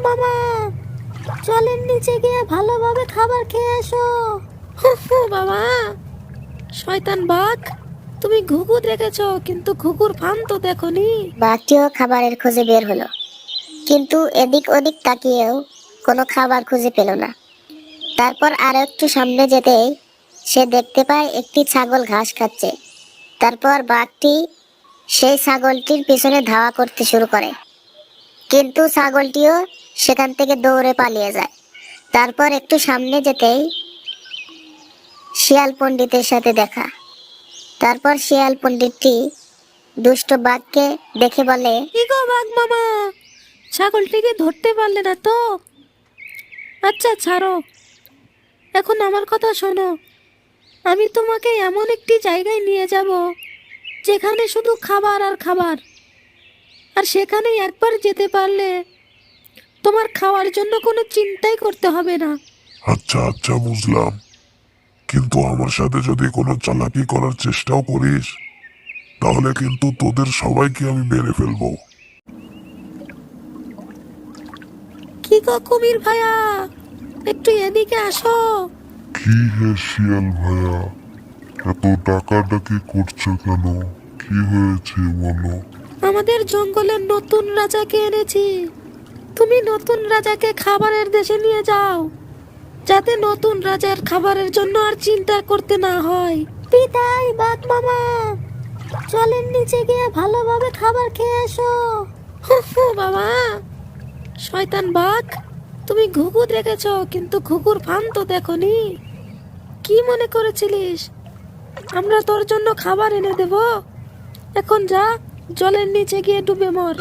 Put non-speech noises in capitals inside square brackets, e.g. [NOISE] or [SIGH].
মামা জলের নিচে গিয়ে ভালোভাবে খাবার খেয়ে এসো। [LAUGHS] বাবা শয়তান বাঘ তুমি ঘুঘু দেখেছ কিন্তু ঘুঘুর ফান তো দেখনি। বাঘটিও খাবারের খোঁজে বের হলো কিন্তু এদিক ওদিক তাকিয়েও কোনো খাবার খুঁজে পেল না। তারপর আরও একটু সামনে যেতেই সে দেখতে পায় একটি ছাগল ঘাস খাচ্ছে। তারপর বাঘটি সেই ছাগলটির পিছনে ধাওয়া করতে শুরু করে। কিন্তু ছাগলটিও সেখান থেকে দৌড়ে পালিয়ে যায়। তারপর একটু সামনে যেতেই শিয়াল পণ্ডিতের সাথে দেখা। তারপর শিয়াল পণ্ডিতটি দুষ্ট বাঘকে দেখে বলে বাঘ মামা? ছাগলটিকে ধরতে পারলে না তো? আচ্ছা ছাড়ো। এখন আমার কথা শোনো। আমি তোমাকে এমন একটি জায়গায় নিয়ে যাব, যেখানে শুধু খাবার আর খাবার। আর সেখানে একবার যেতে পারলে তোমার খাওয়ার জন্য কোনো চিন্তাই করতে হবে না। আচ্ছা আচ্ছা বুঝলাম। কিন্তু আমার সাথে যদি কোনো চালাকি করার চেষ্টাও করিস তাহলে কিন্তু তোদের সবাইকে আমি মেরে ফেলব। কি গো কুমির ভাইয়া? একটু এদিকে আসো। কি হে শিয়াল ভাইয়া? এত ডাকাডাকি করছ কেন? কি হয়েছে বলো? আমাদের জঙ্গলের নতুন রাজাকে এনেছি। তুমি নতুন রাজাকে খাবারের দেশে নিয়ে যাও যাতে নতুন রাজার খাবারের জন্য আর চিন্তা করতে না হয়। বিদায় বাঘ মামা জলের নিচে গিয়ে ভালোভাবে খাবার খেয়ে এসো। বাবা। শয়তান বাঘ তুমি ঘুঘু দেখেছ কিন্তু ঘুঘুর ফান তো দেখনি। কি মনে করেছিলিস? আমরা তোর জন্য খাবার এনে দেব। এখন যা জলের নিচে গিয়ে ডুবে মর।